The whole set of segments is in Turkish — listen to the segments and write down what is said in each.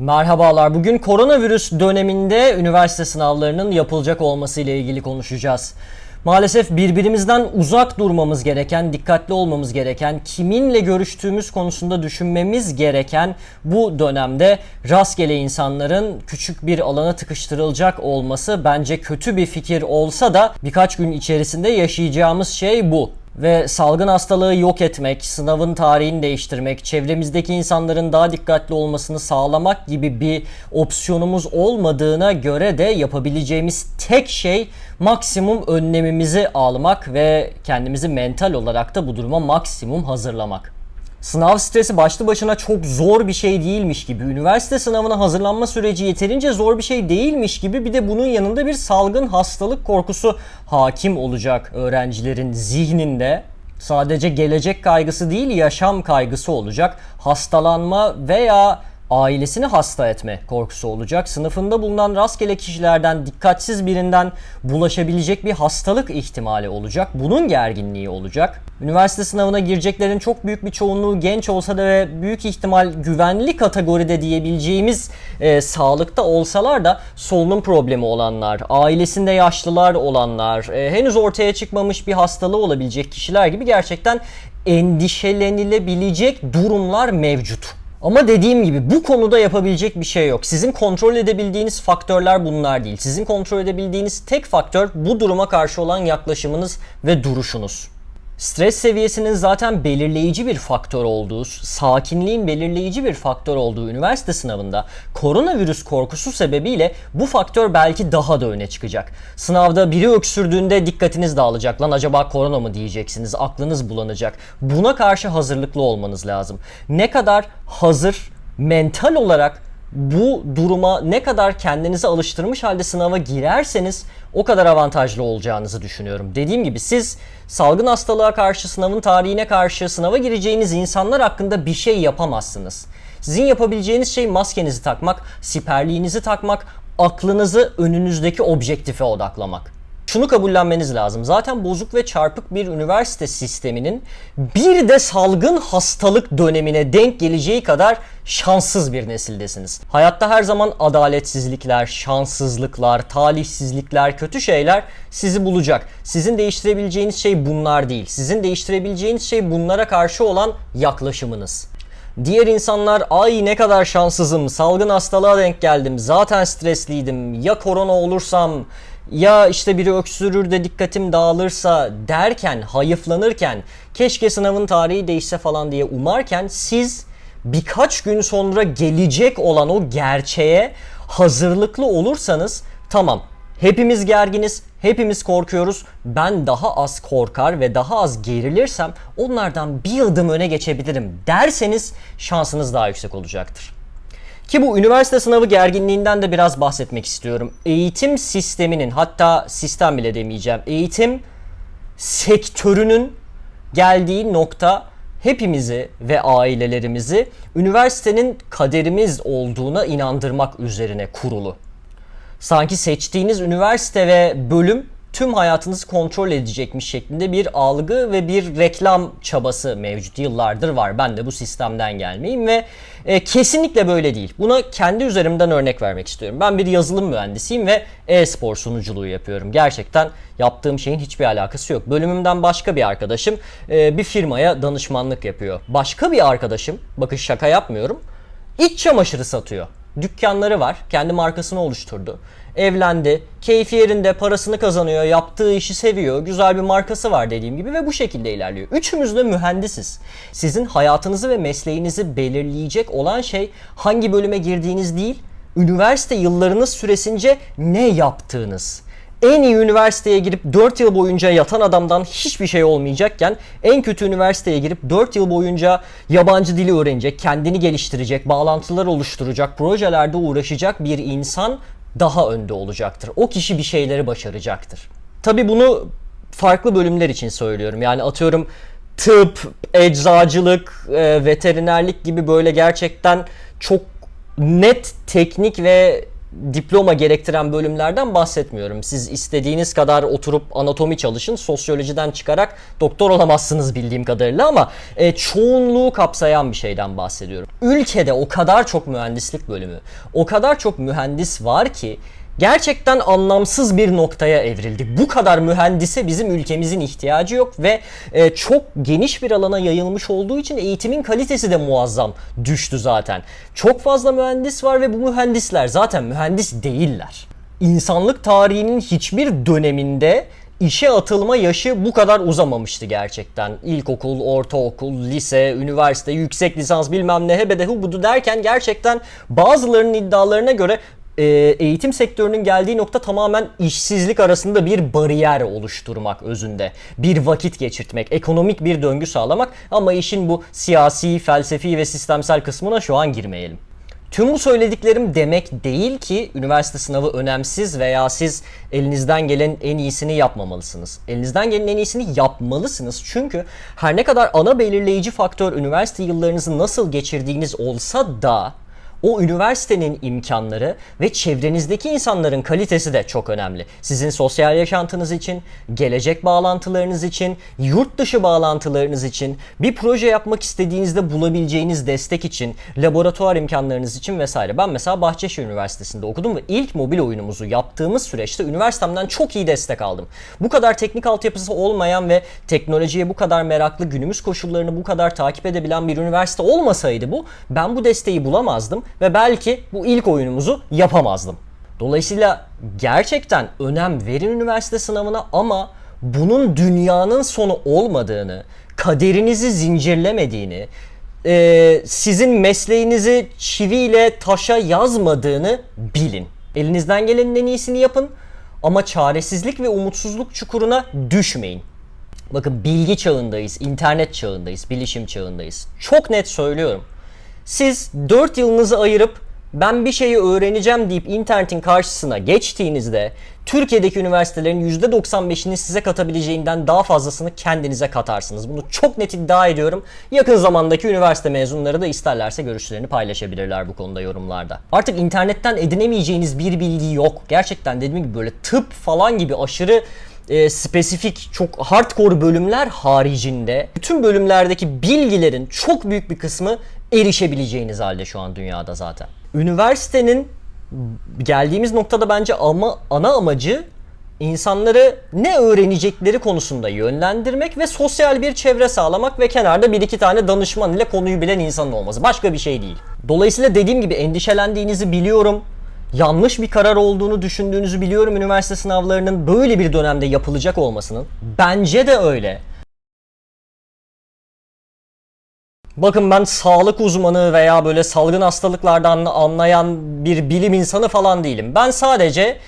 Merhabalar. Bugün koronavirüs döneminde üniversite sınavlarının yapılacak olması ile ilgili konuşacağız. Maalesef birbirimizden uzak durmamız gereken, dikkatli olmamız gereken, kiminle görüştüğümüz konusunda düşünmemiz gereken bu dönemde rastgele insanların küçük bir alana tıkıştırılacak olması bence kötü bir fikir olsa da birkaç gün içerisinde yaşayacağımız şey bu ve salgın hastalığı yok etmek, sınavın tarihini değiştirmek, çevremizdeki insanların daha dikkatli olmasını sağlamak gibi bir opsiyonumuz olmadığına göre de yapabileceğimiz tek şey maksimum önlemimizi almak ve kendimizi mental olarak da bu duruma maksimum hazırlamak. Sınav stresi başlı başına çok zor bir şey değilmiş gibi, üniversite sınavına hazırlanma süreci yeterince zor bir şey değilmiş gibi bir de bunun yanında bir salgın hastalık korkusu hakim olacak öğrencilerin zihninde. Sadece gelecek kaygısı değil, yaşam kaygısı olacak. Hastalanma veya ailesini hasta etme korkusu olacak. Sınıfında bulunan rastgele kişilerden dikkatsiz birinden bulaşabilecek bir hastalık ihtimali olacak. Bunun gerginliği olacak. Üniversite sınavına gireceklerin çok büyük bir çoğunluğu genç olsa da ve büyük ihtimal güvenli kategoride diyebileceğimiz e, sağlıkta olsalar da solunum problemi olanlar, ailesinde yaşlılar olanlar, e, henüz ortaya çıkmamış bir hastalığı olabilecek kişiler gibi gerçekten endişelenilebilecek durumlar mevcut. Ama dediğim gibi bu konuda yapabilecek bir şey yok. Sizin kontrol edebildiğiniz faktörler bunlar değil. Sizin kontrol edebildiğiniz tek faktör bu duruma karşı olan yaklaşımınız ve duruşunuz. Stres seviyesinin zaten belirleyici bir faktör olduğu, sakinliğin belirleyici bir faktör olduğu üniversite sınavında koronavirüs korkusu sebebiyle bu faktör belki daha da öne çıkacak. Sınavda biri öksürdüğünde dikkatiniz dağılacak. Lan acaba korona mı diyeceksiniz, aklınız bulanacak. Buna karşı hazırlıklı olmanız lazım. Ne kadar hazır, mental olarak bu duruma ne kadar kendinizi alıştırmış halde sınava girerseniz o kadar avantajlı olacağınızı düşünüyorum. Dediğim gibi siz salgın hastalığa karşı, sınavın tarihine karşı, sınava gireceğiniz insanlar hakkında bir şey yapamazsınız. Sizin yapabileceğiniz şey maskenizi takmak, siperliğinizi takmak, aklınızı önünüzdeki objektife odaklamak şunu kabullenmeniz lazım. Zaten bozuk ve çarpık bir üniversite sisteminin bir de salgın hastalık dönemine denk geleceği kadar şanssız bir nesildesiniz. Hayatta her zaman adaletsizlikler, şanssızlıklar, talihsizlikler, kötü şeyler sizi bulacak. Sizin değiştirebileceğiniz şey bunlar değil. Sizin değiştirebileceğiniz şey bunlara karşı olan yaklaşımınız. Diğer insanlar ay ne kadar şanssızım, salgın hastalığa denk geldim, zaten stresliydim, ya korona olursam, ya işte biri öksürür de dikkatim dağılırsa derken, hayıflanırken, keşke sınavın tarihi değişse falan diye umarken siz birkaç gün sonra gelecek olan o gerçeğe hazırlıklı olursanız tamam hepimiz gerginiz, hepimiz korkuyoruz. Ben daha az korkar ve daha az gerilirsem onlardan bir adım öne geçebilirim derseniz şansınız daha yüksek olacaktır. Ki bu üniversite sınavı gerginliğinden de biraz bahsetmek istiyorum. Eğitim sisteminin hatta sistem bile demeyeceğim. Eğitim sektörünün geldiği nokta hepimizi ve ailelerimizi üniversitenin kaderimiz olduğuna inandırmak üzerine kurulu. Sanki seçtiğiniz üniversite ve bölüm tüm hayatınızı kontrol edecekmiş şeklinde bir algı ve bir reklam çabası mevcut. Yıllardır var. Ben de bu sistemden gelmeyim ve e, kesinlikle böyle değil. Buna kendi üzerimden örnek vermek istiyorum. Ben bir yazılım mühendisiyim ve e-spor sunuculuğu yapıyorum. Gerçekten yaptığım şeyin hiçbir alakası yok. Bölümümden başka bir arkadaşım e, bir firmaya danışmanlık yapıyor. Başka bir arkadaşım, bakın şaka yapmıyorum, iç çamaşırı satıyor dükkanları var. Kendi markasını oluşturdu. Evlendi. Keyfi yerinde parasını kazanıyor. Yaptığı işi seviyor. Güzel bir markası var dediğim gibi ve bu şekilde ilerliyor. Üçümüz de mühendisiz. Sizin hayatınızı ve mesleğinizi belirleyecek olan şey hangi bölüme girdiğiniz değil, üniversite yıllarınız süresince ne yaptığınız en iyi üniversiteye girip 4 yıl boyunca yatan adamdan hiçbir şey olmayacakken en kötü üniversiteye girip 4 yıl boyunca yabancı dili öğrenecek, kendini geliştirecek, bağlantılar oluşturacak, projelerde uğraşacak bir insan daha önde olacaktır. O kişi bir şeyleri başaracaktır. Tabi bunu farklı bölümler için söylüyorum. Yani atıyorum tıp, eczacılık, e, veterinerlik gibi böyle gerçekten çok net teknik ve diploma gerektiren bölümlerden bahsetmiyorum. Siz istediğiniz kadar oturup anatomi çalışın, sosyolojiden çıkarak doktor olamazsınız bildiğim kadarıyla ama e, çoğunluğu kapsayan bir şeyden bahsediyorum. Ülkede o kadar çok mühendislik bölümü, o kadar çok mühendis var ki gerçekten anlamsız bir noktaya evrildik. Bu kadar mühendise bizim ülkemizin ihtiyacı yok ve e, çok geniş bir alana yayılmış olduğu için eğitimin kalitesi de muazzam düştü zaten. Çok fazla mühendis var ve bu mühendisler zaten mühendis değiller. İnsanlık tarihinin hiçbir döneminde işe atılma yaşı bu kadar uzamamıştı gerçekten. İlkokul, ortaokul, lise, üniversite, yüksek lisans bilmem ne hebede hubudu derken gerçekten bazılarının iddialarına göre e, eğitim sektörünün geldiği nokta tamamen işsizlik arasında bir bariyer oluşturmak özünde. Bir vakit geçirtmek, ekonomik bir döngü sağlamak ama işin bu siyasi, felsefi ve sistemsel kısmına şu an girmeyelim. Tüm bu söylediklerim demek değil ki üniversite sınavı önemsiz veya siz elinizden gelen en iyisini yapmamalısınız. Elinizden gelen en iyisini yapmalısınız. Çünkü her ne kadar ana belirleyici faktör üniversite yıllarınızı nasıl geçirdiğiniz olsa da o üniversitenin imkanları ve çevrenizdeki insanların kalitesi de çok önemli. Sizin sosyal yaşantınız için, gelecek bağlantılarınız için, yurt dışı bağlantılarınız için, bir proje yapmak istediğinizde bulabileceğiniz destek için, laboratuvar imkanlarınız için vesaire. Ben mesela Bahçeşehir Üniversitesi'nde okudum ve ilk mobil oyunumuzu yaptığımız süreçte üniversitemden çok iyi destek aldım. Bu kadar teknik altyapısı olmayan ve teknolojiye bu kadar meraklı, günümüz koşullarını bu kadar takip edebilen bir üniversite olmasaydı bu, ben bu desteği bulamazdım ve belki bu ilk oyunumuzu yapamazdım. Dolayısıyla gerçekten önem verin üniversite sınavına ama bunun dünyanın sonu olmadığını, kaderinizi zincirlemediğini, e, sizin mesleğinizi çiviyle taşa yazmadığını bilin. Elinizden gelenin en iyisini yapın ama çaresizlik ve umutsuzluk çukuruna düşmeyin. Bakın bilgi çağındayız, internet çağındayız, bilişim çağındayız. Çok net söylüyorum. Siz 4 yılınızı ayırıp ben bir şeyi öğreneceğim deyip internetin karşısına geçtiğinizde Türkiye'deki üniversitelerin %95'inin size katabileceğinden daha fazlasını kendinize katarsınız. Bunu çok net iddia ediyorum. Yakın zamandaki üniversite mezunları da isterlerse görüşlerini paylaşabilirler bu konuda yorumlarda. Artık internetten edinemeyeceğiniz bir bilgi yok. Gerçekten dediğim gibi böyle tıp falan gibi aşırı e, spesifik çok hardcore bölümler haricinde bütün bölümlerdeki bilgilerin çok büyük bir kısmı erişebileceğiniz halde şu an dünyada zaten. Üniversitenin geldiğimiz noktada bence ama ana amacı insanları ne öğrenecekleri konusunda yönlendirmek ve sosyal bir çevre sağlamak ve kenarda bir iki tane danışman ile konuyu bilen insanın olması. Başka bir şey değil. Dolayısıyla dediğim gibi endişelendiğinizi biliyorum. Yanlış bir karar olduğunu düşündüğünüzü biliyorum üniversite sınavlarının böyle bir dönemde yapılacak olmasının. Bence de öyle. Bakın ben sağlık uzmanı veya böyle salgın hastalıklardan anlayan bir bilim insanı falan değilim. Ben sadece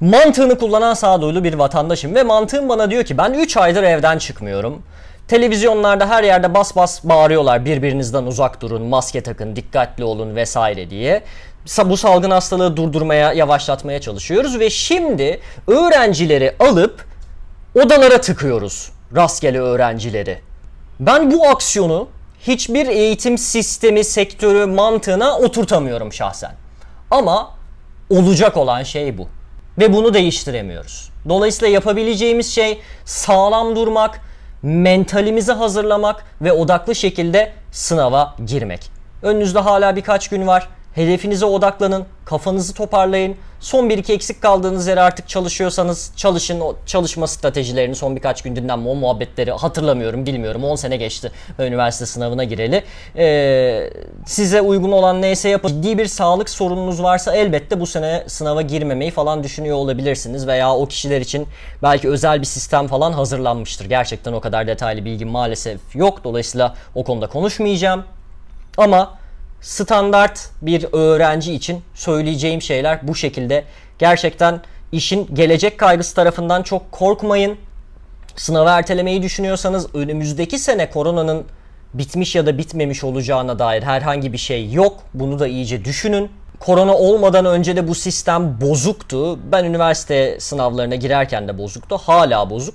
mantığını kullanan sağduyulu bir vatandaşım ve mantığım bana diyor ki ben 3 aydır evden çıkmıyorum. Televizyonlarda her yerde bas bas bağırıyorlar birbirinizden uzak durun, maske takın, dikkatli olun vesaire diye. Bu salgın hastalığı durdurmaya, yavaşlatmaya çalışıyoruz ve şimdi öğrencileri alıp odalara tıkıyoruz. Rastgele öğrencileri. Ben bu aksiyonu hiçbir eğitim sistemi, sektörü, mantığına oturtamıyorum şahsen. Ama olacak olan şey bu. Ve bunu değiştiremiyoruz. Dolayısıyla yapabileceğimiz şey sağlam durmak, mentalimizi hazırlamak ve odaklı şekilde sınava girmek. Önünüzde hala birkaç gün var. Hedefinize odaklanın, kafanızı toparlayın. Son bir iki eksik kaldığınız yere artık çalışıyorsanız çalışın. O çalışma stratejilerini son birkaç gün dinlenme o muhabbetleri hatırlamıyorum, bilmiyorum. 10 sene geçti üniversite sınavına gireli. Ee, size uygun olan neyse yapın. Ciddi bir sağlık sorununuz varsa elbette bu sene sınava girmemeyi falan düşünüyor olabilirsiniz. Veya o kişiler için belki özel bir sistem falan hazırlanmıştır. Gerçekten o kadar detaylı bilgim maalesef yok. Dolayısıyla o konuda konuşmayacağım. Ama standart bir öğrenci için söyleyeceğim şeyler bu şekilde. Gerçekten işin gelecek kaygısı tarafından çok korkmayın. Sınavı ertelemeyi düşünüyorsanız önümüzdeki sene koronanın bitmiş ya da bitmemiş olacağına dair herhangi bir şey yok. Bunu da iyice düşünün. Korona olmadan önce de bu sistem bozuktu. Ben üniversite sınavlarına girerken de bozuktu. Hala bozuk.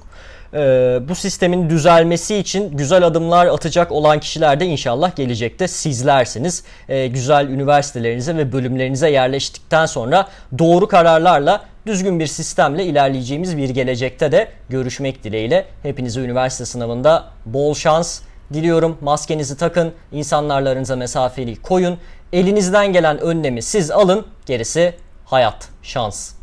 Ee, bu sistemin düzelmesi için güzel adımlar atacak olan kişiler de inşallah gelecekte sizlersiniz. Ee, güzel üniversitelerinize ve bölümlerinize yerleştikten sonra doğru kararlarla düzgün bir sistemle ilerleyeceğimiz bir gelecekte de görüşmek dileğiyle. Hepinize üniversite sınavında bol şans diliyorum. Maskenizi takın, insanlarla aranıza mesafeli koyun. Elinizden gelen önlemi siz alın, gerisi hayat, şans.